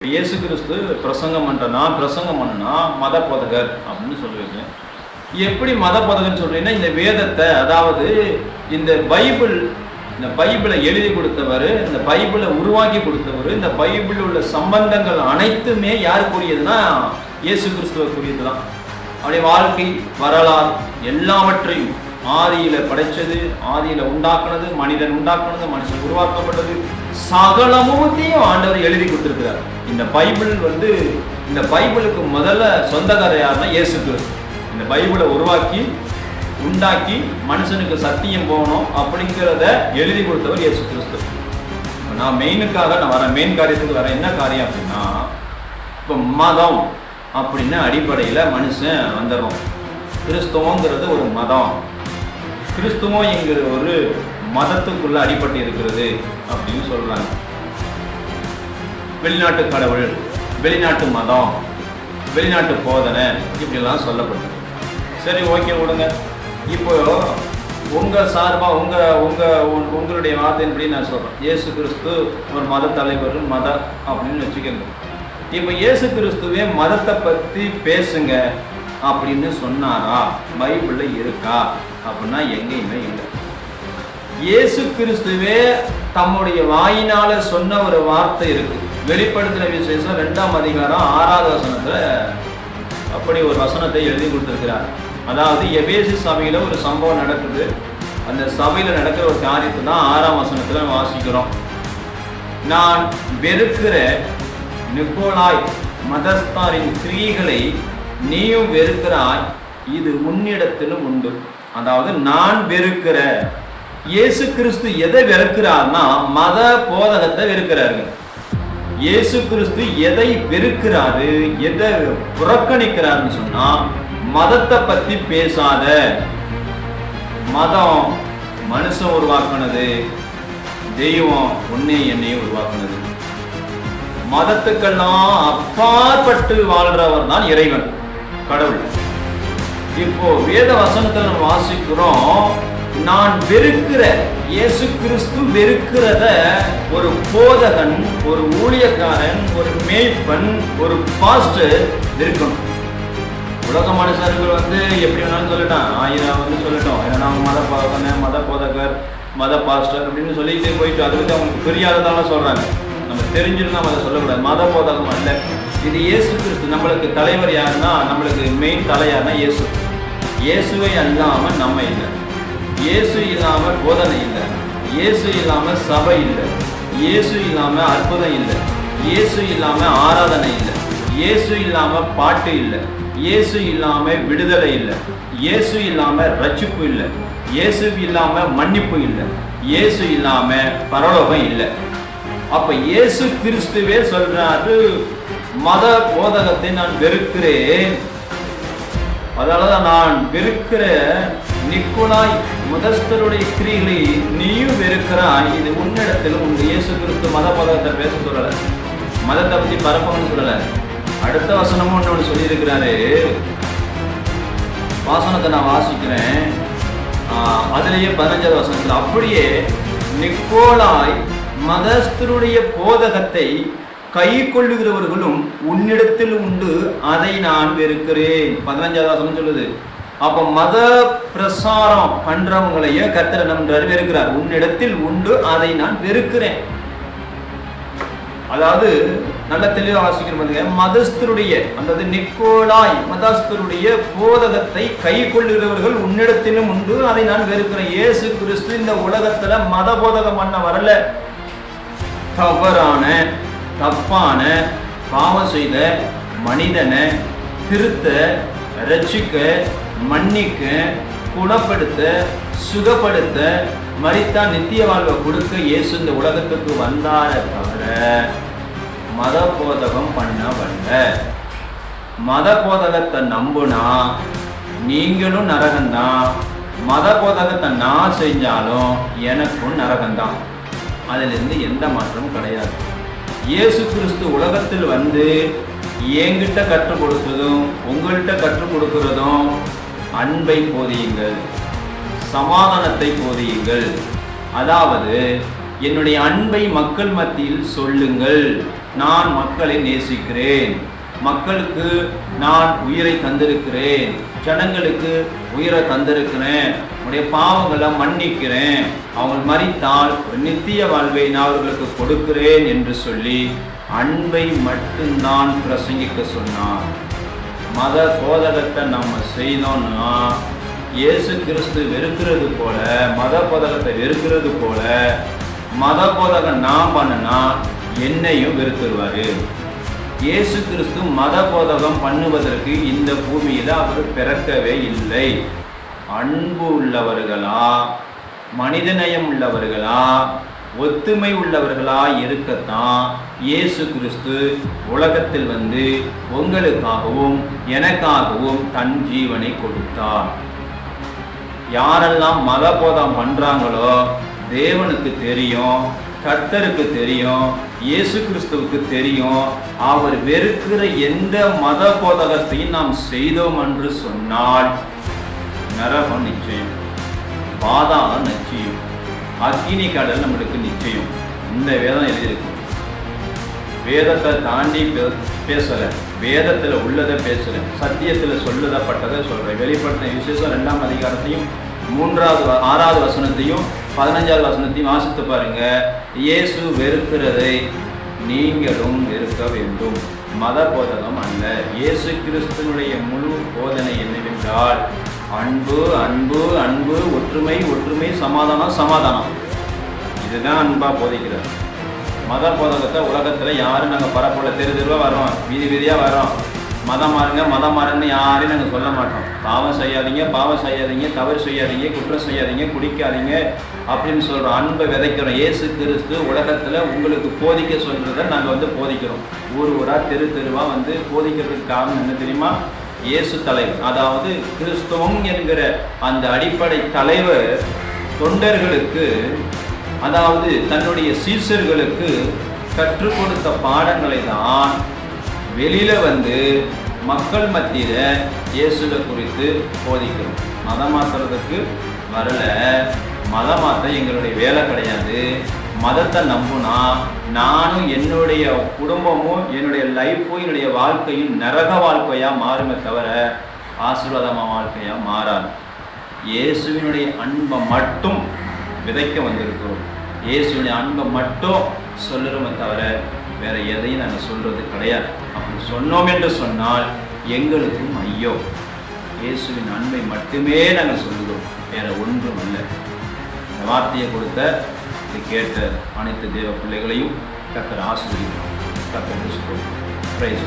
இயேசு கிறிஸ்து பிரசங்கம் பண்ணுறனா பிரசங்கம் பண்ணனா மத போதகர் அப்படின்னு சொல்லுவீங்க. எப்படி மத போதகர்னு சொல்றீங்கன்னா இந்த வேதத்தை அதாவது இந்த பைபிள் இந்த பைபிளை எழுதி கொடுத்தவர் இந்த பைபிளை உருவாக்கி கொடுத்தவர் இந்த பைபிளில் உள்ள சம்பந்தங்கள் அனைத்துமே யாருக்குரியதுன்னா இயேசு கிறிஸ்துவக்குரியது தான் அவருடைய வாழ்க்கை வரலாறு எல்லாவற்றையும் ஆதியில் படைச்சது ஆதியில் உண்டாக்குனது மனிதன் உண்டாக்குனது மனுஷன் உருவாக்கப்பட்டது சகலமுத்தையும் ஆண்டவர் எழுதி கொடுத்துருக்கிறார். இந்த பைபிள் வந்து இந்த பைபிளுக்கு முதல்ல சொந்தக்காரர் யாருன்னா இயேசு கிறிஸ்து. இந்த பைபிளை உருவாக்கி உண்டாக்கி மனுஷனுக்கு சத்தியம் போகணும் அப்படிங்கிறத எழுதி கொடுத்தவர் இயேசு கிறிஸ்து. நான் மெயினுக்காக நான் வரேன் மெயின் காரியத்துக்கு வரேன் என்ன காரியம் அப்படின்னா இப்போ மதம் அப்படின்னு அடிப்படையில் மனுஷன் வந்துடும் கிறிஸ்துவங்கிறது ஒரு மதம். கிறிஸ்துவம் என்கிற ஒரு மதத்துக்குள்ளே அடிபட்டு இருக்கிறது அப்படின்னு சொல்கிறாங்க வெளிநாட்டு கடவுள் வெளிநாட்டு மதம் வெளிநாட்டு போதனை இப்படிலாம் சொல்லப்பட்டது. சரி ஓகே விடுங்க. இப்போ உங்கள் சார்பாக உங்கள் உங்கள் உங்க- உங்களுடைய வார்த்தையின்படி நான் சொல்கிறேன் இயேசு கிறிஸ்து ஒரு மத தலைவர் மத அப்படின்னு வச்சுக்கோங்க. இப்போ இயேசு கிறிஸ்துவே மதத்தை பற்றி பேசுங்க அப்படின்னு சொன்னாரா? பைபிளில் இருக்கா? அப்படின்னா எங்கேயுமே இல்லை. இயேசு கிறிஸ்துவே தம்முடைய வாயினால் சொன்ன ஒரு வார்த்தை இருக்குது வெளிப்படுத்தின விசேஷம் ரெண்டாம் அதிகாரம் ஆறாவது வசனத்தில் அப்படி ஒரு வசனத்தை எழுதி கொடுத்துருக்கிறார். அதாவது எபேசு சபையில் ஒரு சம்பவம் நடக்குது. அந்த சபையில் நடக்கிற ஒரு காரியத்தை தான் ஆறாம் வசனத்தில் வாசிக்கிறோம். நான் வெறுக்கிற நிக்கோலாய் மதஸ்தாரின் கிரியைகளை நீயும் வெறுக்கிறாய். இது உன்னிடத்திலும் உண்டு. அதாவது நான் வெறுக்கிற. இயேசு கிறிஸ்து எதை வெறுக்கிறார்னா மத போதகத்தை வெறுக்கிறார்கள். இயேசு கிறிஸ்து எதை வெறுக்கிறாரு எதை புறக்கணிக்கிறாருன்னு சொன்னா மதத்தை பத்தி பேசாத. மதம் மனுஷன் உருவாக்குனது தெய்வம் உன்னை என்னையும் உருவாக்குனது. மதத்துக்கெல்லாம் அப்பாற்பட்டு வாழ்றவர் தான் இறைவன் கடவுள். இப்போ வேத வசனத்துல நம்ம வாசிக்கிறோம் நான் வெறுக்கிற இயேசு கிறிஸ்து வெறுக்கிறத ஒரு போதகன் ஒரு ஊழியக்காரன் ஒரு மேய்ப்பன் ஒரு பாஸ்டர் வெறுக்கணும். உலக மனுஷர்கள் வந்து எப்படி வேணாலும் சொல்லட்டான் ஆயிரம் வந்து சொல்லட்டும். ஏன்னா அவங்க மத போதகன் மத போதகர் மத பாஸ்டர் அப்படின்னு சொல்லிட்டு போயிட்டு அது வந்து அவங்களுக்கு தெரியாததால சொல்றாங்க. நம்ம தெரிஞ்சிருந்தா அதை சொல்லக்கூடாது. மத போதகம் அல்ல. இது இயேசு கிறிஸ்து. நம்மளுக்கு தலைவர் யாருன்னா நம்மளுக்கு மெயின் தலையாருன்னா இயேசு. இயேசுவை அல்லாமல் நம்ம இல்லை. இயேசு இல்லாம போதனை இல்லை. இயேசு இல்லாம சபை இல்லை. இயேசு இல்லாம அற்புதம் இல்லை. இயேசு இல்லாம ஆராதனை இல்லை. இயேசு இல்லாம பாட்டு இல்லை. இயேசு இல்லாம விடுதலை இல்லை. இயேசு இல்லாம ரட்சிப்பு இல்லை. இயேசு இல்லாம மன்னிப்பு இல்லை. இயேசு இல்லாம பரலோகம் இல்லை. அப்ப இயேசு கிறிஸ்துவே சொல்றாரு மத போதகத்தை நான் வெறுக்கிறேன். அதனாலதான் நான் வெறுக்கிற நிக்கோலாய் முதஸ்தருடைய ஸ்திரீகளை நீயும் வெறுக்கிறாய். இது உன்னிடத்தில் உங்க இயேசு கிறிஸ்து மத பதத்தை பேச சொல்லல. மதத்தை பத்தி பரப்பணும்னு சொல்லல. அடுத்த வசனமும் ஒன்று சொல்லியிருக்கிறாரு. வாசனத்தை நான் வாசிக்கிறேன். அதுலேயே அதுலயே பதினஞ்சாவது வசனத்தில் அப்படியே நிக்கோலாய் மதஸ்தருடைய போதகத்தை கை கொள்ளுகிறவர்களும் உன்னிடத்தில் உண்டு. அதை நான் வெறுக்கிறேன். பதினஞ்சாவது வசனம் சொல்லுது. அப்ப மத பிரசாரம் பண்றவங்களையே கத்திர நம்ன்றாரு வெறுக்கிறார். உன்னிடத்தில் உண்டு அதை நான் வெறுக்கிறேன். அதாவது நல்ல தெளிவாக வாசிக்கிறோம் பாருங்க. மதஸ்தருடைய அதாவது நிக்கோலாய் மதஸ்தருடைய போதகத்தை கை கொள்ளுகிறவர்கள் உன்னிடத்திலும் உண்டு அதை நான் வெறுக்கிறேன். இயேசு கிறிஸ்து இந்த உலகத்துல மத போதகம் பண்ண வரல. தவறான தப்பான பாவம் செய்த மனிதனை திருத்த ரட்சிக்க மன்னிக்கு குணப்படுத்த சுகப்படுத்த மறித்தா நித்திய வாழ்வை கொடுக்க இயேசு இந்த உலகத்துக்கு வந்தார தவிர மத போதகம் பண்ண வரல மத போதகத்தை நம்புனா நீங்களும் நரகம்தான். மத போதகத்தை நான் செஞ்சாலும் எனக்கும் நரகம்தான். அதிலிருந்து எந்த மாற்றமும் கிடையாது. இயேசு கிறிஸ்து உலகத்தில் வந்து என்கிட்ட கற்றுக் கொடுத்ததும் உங்கள்கிட்ட கற்றுக் கொடுக்கிறதும் அன்பை போதியுங்கள் சமாதானத்தை போதியுங்கள். அதாவது என்னுடைய அன்பை மக்கள் மத்தியில் சொல்லுங்கள். நான் மக்களை நேசிக்கிறேன். மக்களுக்கு நான் உயிரை தந்திருக்கிறேன். ஜனங்களுக்கு உயிரை தந்திருக்கிறேன். உடைய பாவங்களை மன்னிக்கிறேன். அவங்க மறித்தால் ஒரு நித்திய வாழ்வை நான் அவர்களுக்கு கொடுக்கிறேன் என்று சொல்லி அன்பை மட்டும்தான் பிரசங்கிக்க சொன்னார். மத போதகத்தை நம்ம செய்தோம்னா இயேசு கிறிஸ்து வெறுக்கிறது போல மத போதகத்தை வெறுக்கிறது போல மத போதகம் நான் பண்ணுனா என்னையும் வெறுத்துருவார். இயேசு கிறிஸ்து மத போதகம் பண்ணுவதற்கு இந்த பூமியில் அவர் பிறக்கவே இல்லை. அன்பு உள்ளவர்களா மனிதநேயம் உள்ளவர்களா ஒத்துமை உள்ளவர்களா இருக்கத்தான் இயேசு கிறிஸ்து உலகத்தில் வந்து உங்களுக்காகவும் எனக்காகவும் தன் ஜீவனை கொடுத்தார். யாரெல்லாம் மதபோதம் பண்ணுறாங்களோ தேவனுக்கு தெரியும் கர்த்தருக்கு தெரியும் இயேசு கிறிஸ்துவுக்கு தெரியும் அவர் வெறுக்கிற எந்த மத போதகத்தையும் நாம் செய்தோம் என்று சொன்னால் நரகம் நிச்சயம் பாதாளம் நிச்சயம் அக்கினி கடல் நம்மளுக்கு நிச்சயம். இந்த வேதம் எழுதியிருக்கு. வேதத்தை தாண்டி பே- வேதத்தில் உள்ளதை பேசலை. சத்தியத்தில் சொல்லுதப்பட்டதை சொல்கிறேன் வெளிப்படுத்தின விசேஷம் ரெண்டாம் அதிகாரத்தையும் மூன்றாவது ஆறாவது வசனத்தையும் பதினஞ்சாவது வசனத்தையும் வாசித்து பாருங்க. இயேசு வெறுக்கிறதை நீங்களும் வெறுக்க வேண்டும். மத போதகம் அல்ல. இயேசு கிறிஸ்துனுடைய முழு போதனை என்னவென்றால் அன்பு அன்பு அன்பு ஒற்றுமை ஒற்றுமை சமாதானம் சமாதானம். இதுதான் அன்பா போதிக்கிறார் மத போதகத்தை உலகத்தில் யாரும் நாங்கள் பரப்புல தெரு தெருவாக வரோம் வீதி வீதியாக வரோம் மதம் மாறுங்க மதம் மாறுங்கன்னு யாரையும் நாங்கள் சொல்ல மாட்டோம். பாவம் செய்யாதீங்க பாவம் செய்யாதீங்க தவறு செய்யாதீங்க குற்றம் செய்யாதீங்க குடிக்காதீங்க அப்படின்னு சொல்கிறோம் அன்பை விதைக்கிறோம். ஏசு கிறிஸ்து உலகத்தில் உங்களுக்கு போதிக்க சொல்கிறத நாங்கள் வந்து போதிக்கிறோம். ஊர் ஊராக தெரு தெருவாக வந்து போதிக்கிறதுக்கு காரணம் என்ன தெரியுமா? இயேசு தலைவர். அதாவது கிறிஸ்துவம் என்கிற அந்த அடிப்படை தலைவர் தொண்டர்களுக்கு அதாவது தன்னுடைய சீசர்களுக்கு கற்றுக் கொடுத்த பாடங்களை தான் வெளியில வந்து மக்கள் மத்தியில இயேசுவை குறித்து போதிக்கிறோம். மதம் மாத்துறதுக்கு வரல. மதம் மாற்ற எங்களுடைய வேலை கிடையாது. மதத்தை நம்புனா நானும் என்னுடைய குடும்பமும் என்னுடைய லைஃப்பும் என்னுடைய வாழ்க்கையும் நரக வாழ்க்கையா மாறுமே தவிர ஆசீர்வாதமான வாழ்க்கையா மாறாது. இயேசுவினுடைய அன்பை மட்டும் விதைக்க வந்திருக்கிறோம். இயேசுவின் அன்பை மட்டும் சொல்லுறோமே தவிர வேற எதையும் நாங்கள் சொல்றது கிடையாது. அப்படி சொன்னோம் என்று சொன்னால் எங்களுக்கும் ஐயோ. இயேசுவின் அன்பை மட்டுமே நாங்கள் சொல்லுகிறோம். வேற ஒன்றும் அல்ல. இந்த வார்த்தையை கொடுத்த இதை கேட்ட அனைத்து தேவ பிள்ளைகளையும் கத்தர் ஆசிரியர் கத்தர் பிரைஸ்